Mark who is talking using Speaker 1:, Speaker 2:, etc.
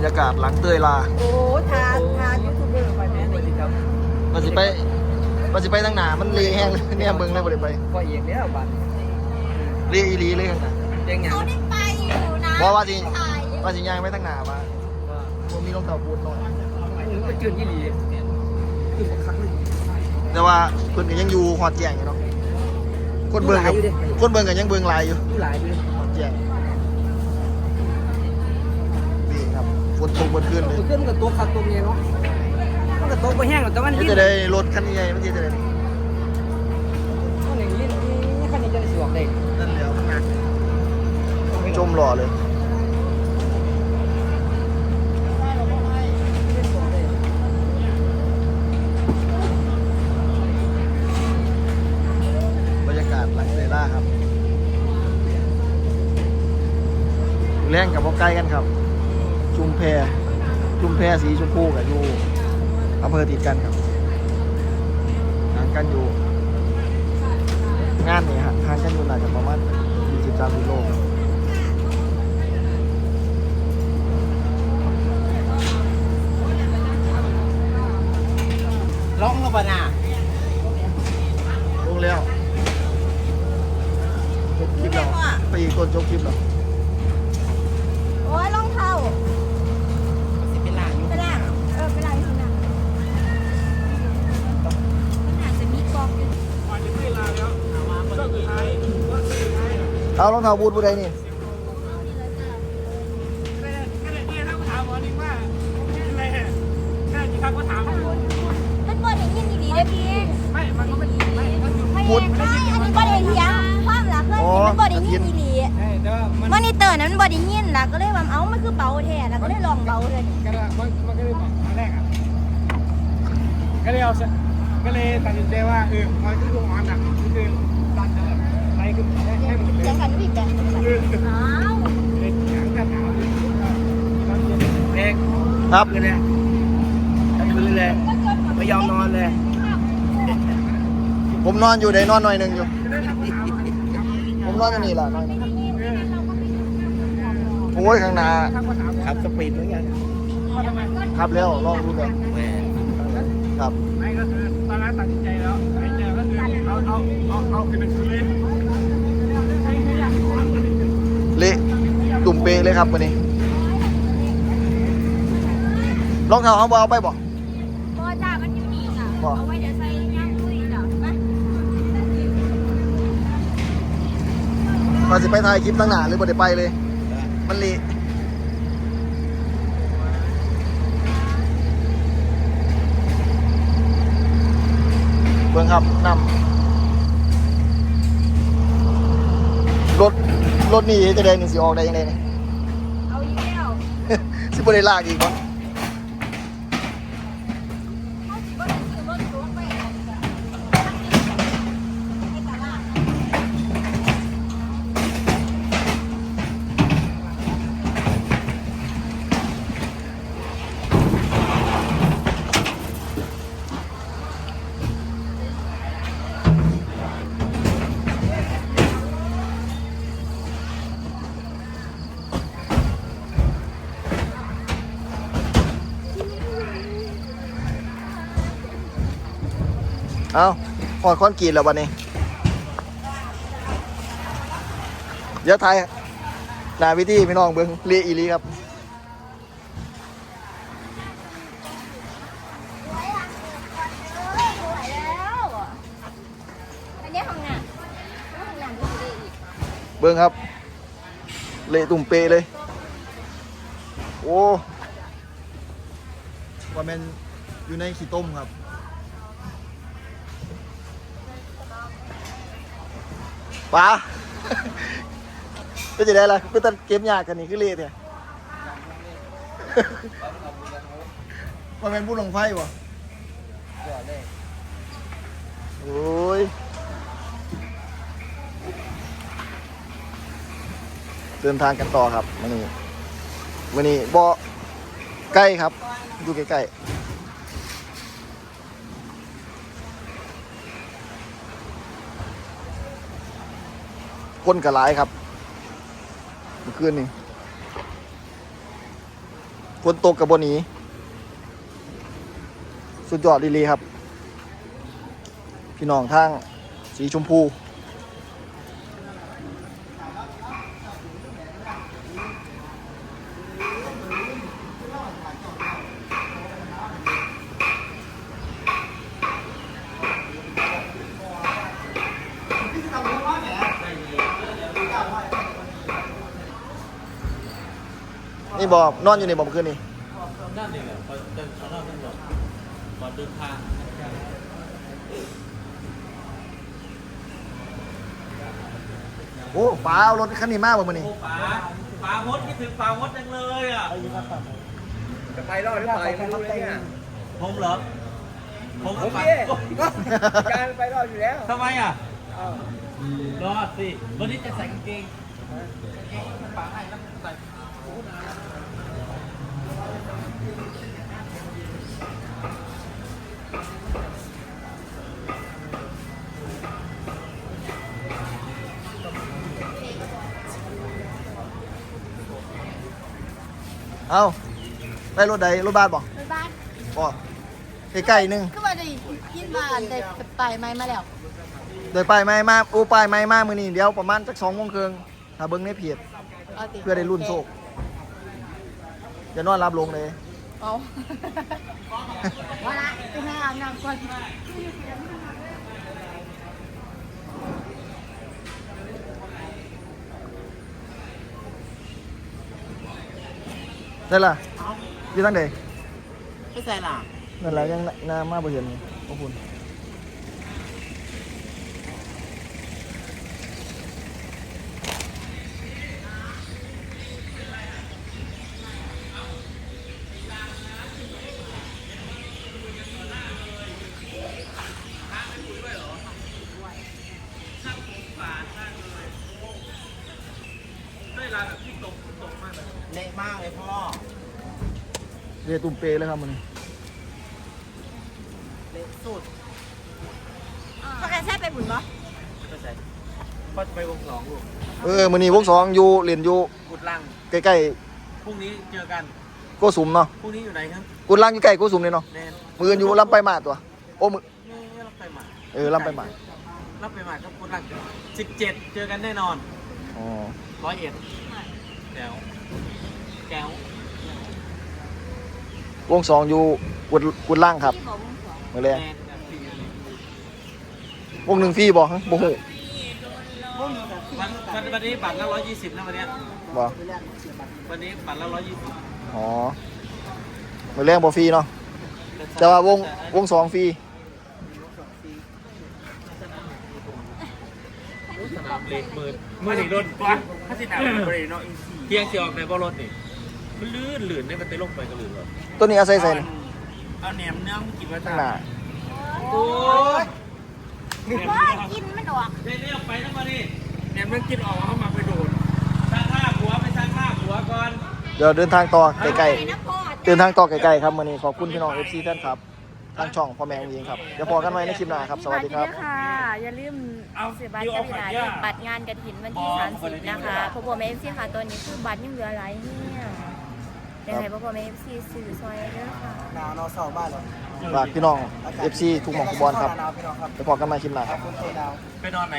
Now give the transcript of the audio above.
Speaker 1: รยากาศหลังเตยลา
Speaker 2: โอ้ทานทานยูทูบเบอร์ไปแม่เลยครับ
Speaker 1: ว่าสิไปว่าสิไปตั้งหนามันเละแห้งเลยเนี่ยเบิ่งเลยบ่ได้ไป
Speaker 2: พอเองแล้วบัตร
Speaker 1: เละอีหลีเลยข้างหน้า
Speaker 2: เจ๊งยัง
Speaker 3: เขาได้ไปอยู่นะ
Speaker 1: เพราะว่าสิ
Speaker 3: ถ่าย
Speaker 1: ว่าสิย่างไปตั้งหนามาผมมีรองเท้าบูทหน่อย
Speaker 2: ก็จืดยี่หลีคือผมคักเลย
Speaker 1: แต่ว่าเพิ่นก็ยังอยู่ฮอดแจ้งอยู่เนาะคนเบิ่งกับ
Speaker 2: อยู่ดิ
Speaker 1: คนเบิ่งก็ยังเบิ่งหลายอยู่
Speaker 2: ผู้หลายด้วย
Speaker 1: ฮอดแจ้งนี่ครับ ฝนตกเบิดคืนเลย
Speaker 2: ตัวขึ้นกับตัวคักตัวเมียเนาะมันกับตัวไปแห้งกับตัวมัน
Speaker 1: นี่
Speaker 2: ลิ้น
Speaker 1: จะได้รถคันใหญ่มันสิจะได้
Speaker 2: มันอย่างลิ้นนี่คันนี้จะได้สวกได้
Speaker 1: นั่นแล้วมันหนักจมหล่อเลยบรรยากาศหลังเซล่าครับอยู่แรงกับพวกใกล้กันครับ ชุมแพชุมแพสีชมพูกับอยู่อำเภอติดกันครับห่างกันอยู่ งานนี่ฮะห่างกันอยู่น่าจะประมาณ20 30โลครับ
Speaker 2: ร้องแล้วป่ะน่ะ
Speaker 1: ลงแล้วจบคลิปแล้วไปอีกคนจบคลิปแล้ว
Speaker 3: โอ้ยรองเท้า
Speaker 2: สิเป็นหลานอยู่
Speaker 3: ไปล้างเออไปล้างที่นั่นมันอาจจะมีกองอยู่
Speaker 1: เอารองเท้าบูทบูทใดนี่
Speaker 3: มันบ่ได้ยินดีๆได้พี่ไม่มันก็ไม่ไม่ไม่อันนี้บ่ได้เถียงความล่ะเคยเห็นมันบ่ได้ยินดี
Speaker 2: เฮ้ยเด้อมัน
Speaker 3: ๆมอนิเตอร์นั้นมันบ่ได้ยินล่ะก็เลยว่าเอ้ามันคือเบาแท้แล้วก็เลยลองเบาเลย
Speaker 4: ก็เลยมันมันก็เลยบอกตอนแรกอะก็เลยเอาก็เลยตัดสินใจว่าเออมันคือลงมาหนักคือตัดแบบไป คือให้ให้มัน
Speaker 3: เถี
Speaker 4: เลย
Speaker 3: ยงกันพี่แกอ้าว
Speaker 4: เลยเสียงกันหนาวเลยตอนเย็น
Speaker 2: เด็ก
Speaker 1: ครับ
Speaker 2: คืนเลยทั้งคืนเลยไม่ยอมนอนเลย
Speaker 1: ผมนอนอยู่ได้นอนหน่อยหนึ่งอยู่ ผมนอนอยู่นี่แหละนอนโอ้ยข้างหน้า
Speaker 2: ขับสปีดเหมือนกัน
Speaker 1: ครับแล้วลองดูเลย
Speaker 2: แหม
Speaker 1: ครับ
Speaker 4: ไม่ก็คือตอนนั้นตัดสินใจแล้วไม่เจอก็คือเอาเอาเอาเอาคือเป็นคืนเลย
Speaker 1: เละตุ่ม เปเลยครับวันนี้รองเท้าเอาบ่เอาไปบ่
Speaker 3: บ่จ้ามันอยู่นี่จ้ะเอาไว้เดี๋ยวใส่ย่างคุยจ้ะมา
Speaker 1: มาสิไปถ่ายคลิปตั้งหนาหรือบ่ได้ไปเลย มันเละเบิ่งครับนำรถรถนี่จะได้นี่สิออกได้ยังไงนี่
Speaker 3: เอาอีกแล้ว
Speaker 1: สิบ่ได้
Speaker 3: เอา
Speaker 1: พอดคอนกรีตแล้ววันนี้ เดี๋ยวไทยนาวิธีพี่น้องเบิ้งเรียอีลีครับ
Speaker 3: เอ้ยสวยแล้วอันนี้ห้องน้ำห้องน้ำดูดีอีก
Speaker 1: เบิ้งครับ เละตุ่มเปเลย โอ้ว่าแมนอยู่ในขี้ต้มครับ ป๋าก็จะได้อะไรก็ตัดเกมยากกันนี่คือเละเนี่ยว่าแมนพูดลงไฟวะโอ้ยเดินทางกันต่อครับวันนี้วันนี้บ่ใกล้ครับอยู่ใกล้ๆ คนกระหลายครับเมื่อคืนนี้ฝนตกกับบนนี้ สุดยอดดีเลยครับ พี่น้องทางสีชมพู นี่บอกนอนอยู่ในบ่อเมื่อคืนนี่
Speaker 5: ด้านหนึ่งอะพอเดินเขาเล่าท่านบอกก่อนเดินทาง
Speaker 1: โอ้ป้าเอารถคันนี้มากบ่มื่อนี้
Speaker 5: โอ้ป๋าป๋ามดคิดถึงป๋ามดจังเลยอะ
Speaker 4: จะไปรอดหรือเปล่ายังไม่รู้เลยเนี่ย
Speaker 5: ผมเหรอ ผม
Speaker 4: โอ
Speaker 5: ป๋า
Speaker 4: เคการไปรอดอยู่แล้ว
Speaker 5: ทำไมอะ
Speaker 4: อ้าว
Speaker 5: รอดสิ วันนี้จะใส่กางเกงกางเกงป๋าให้แล้วใส่
Speaker 1: เอาได้รถใดรถบ้านบ่
Speaker 3: ไปบ้าน
Speaker 1: บ่ใกล้ๆหนึง
Speaker 3: ก็มาได้ยินว่าได้ไปไม้มาแล้ว
Speaker 1: เดี๋ยวป้ายไม้มาโอ้ป้ายไม้มามื้อนี้เดี๋ยวประมาณสัก2:00นครึ่งถ้าเบิ่งในเพจ
Speaker 3: เอาติ
Speaker 1: เพื่อได้รุ่นโชคจะนอนรับลงเลย
Speaker 3: เอาว่าละไปหาอาบน้ำก่อน
Speaker 1: ได้ล่ะอยู่ทางใด
Speaker 5: ไม่ใส่หล่ะ
Speaker 1: นั่นแหละยังหน้ามาบ่ เห็นขอบคุณ
Speaker 5: เละมากเลยพ่อ
Speaker 1: เรียตุ่มเปเลยครับมื้อนี้
Speaker 5: เละสุด
Speaker 3: พากันแซ่ไปบุญบ่
Speaker 5: ไม่ใส่พ่อจะไปวงสองลูก
Speaker 1: เออมื้อนี้วงสองอยู่เรียนอยู่
Speaker 5: กุดลัง
Speaker 1: ใกล้
Speaker 5: พรุ่งนี้เจอกัน
Speaker 1: ๆโกสุมเนาะ
Speaker 5: พรุ่งนี้อยู่ไหนครับ
Speaker 1: กุดล่างอยู่ใกล้โกสุมเลยเนาะ
Speaker 5: แนน
Speaker 1: มืออนอยู่ลำไปมาตัว โอ้มือ
Speaker 5: นี่รับไปหมา
Speaker 1: เออลำไปมา
Speaker 5: รับไปหมาครับกุดลังสิบเจ็ดเจอกันแน่นอน
Speaker 1: อ๋อ
Speaker 5: ร้อยเอ็ดแก้ว แก้ว
Speaker 1: วงสองอยู่กุดกุดล่างครับ
Speaker 3: ที่บอกวงสอง
Speaker 1: มือแร
Speaker 5: แน
Speaker 1: ง
Speaker 5: นกับพี่
Speaker 1: วงหนึ่งฟรีบ่ฮะบ่ฮู้
Speaker 5: วันวันวันนี้บัตรละร้อยยี่สิบนะวันเนี้ย
Speaker 1: บ่
Speaker 5: วันนี้บัตรละร้อยยี่สิบ
Speaker 1: อ๋อมือแรงบ่ฟรีเนาะแต่ว่าวงวงสองฟรี
Speaker 5: สนามเล็กมือมือถึงรถวะถ้าสิหนาวบริโนอินซีเพียงเสียออกในบ่รถนี่มันลื่นลื่นเนี่ยมันเตะลงไปก็ลื่นรถ
Speaker 1: ตัวนี้อาศัยใส่นี่
Speaker 5: เอาแหนมเนื้อกินมา
Speaker 1: ข้างหน้า
Speaker 5: โอ้ย
Speaker 3: ว่ากินมันออก
Speaker 5: เรียกไปทั้งมาดิแหนมเนื้อกินออกเข้ามาไปโดนสร้างภาพหัวไปสร้างภาพหัวก่อน
Speaker 1: เดี๋ยวเดินทางต่อใกล้
Speaker 3: ไปนะพ่อ
Speaker 1: ๆเดินทางต่อไกลๆครับมื้อนี้ขอบคุณพี่น้อง FC ท่านครับทางช่องพ่อแม่องค์หญิงครับเดี๋ยวพอกันไว้ในคลิปหน้าครับ สวัสดีครับ
Speaker 6: มีตค่ะ อย่าลืมเสียบัตรกับเวลาด้วยบัตรงานกระถินวันที่ 30 นะคะพ่อพ่อแม่เอฟซีค่ะตอนนี้คือบัตรยังเหลือหลายเนี่ยยังไงพ่อพ่อแม่เอฟซีสื่อซอยเด้อค่ะ
Speaker 4: หนาวเนอนเสาบ้านเหรอ
Speaker 1: ฝากพี่น้อง FC ทุกหม่องทุกบอลครับ
Speaker 4: หนาวพี่น้องครับ
Speaker 1: เดี๋ยวพอกันใหม่คลิปหน้าครับ
Speaker 4: คุณเทดาว
Speaker 5: ไปนอนไหน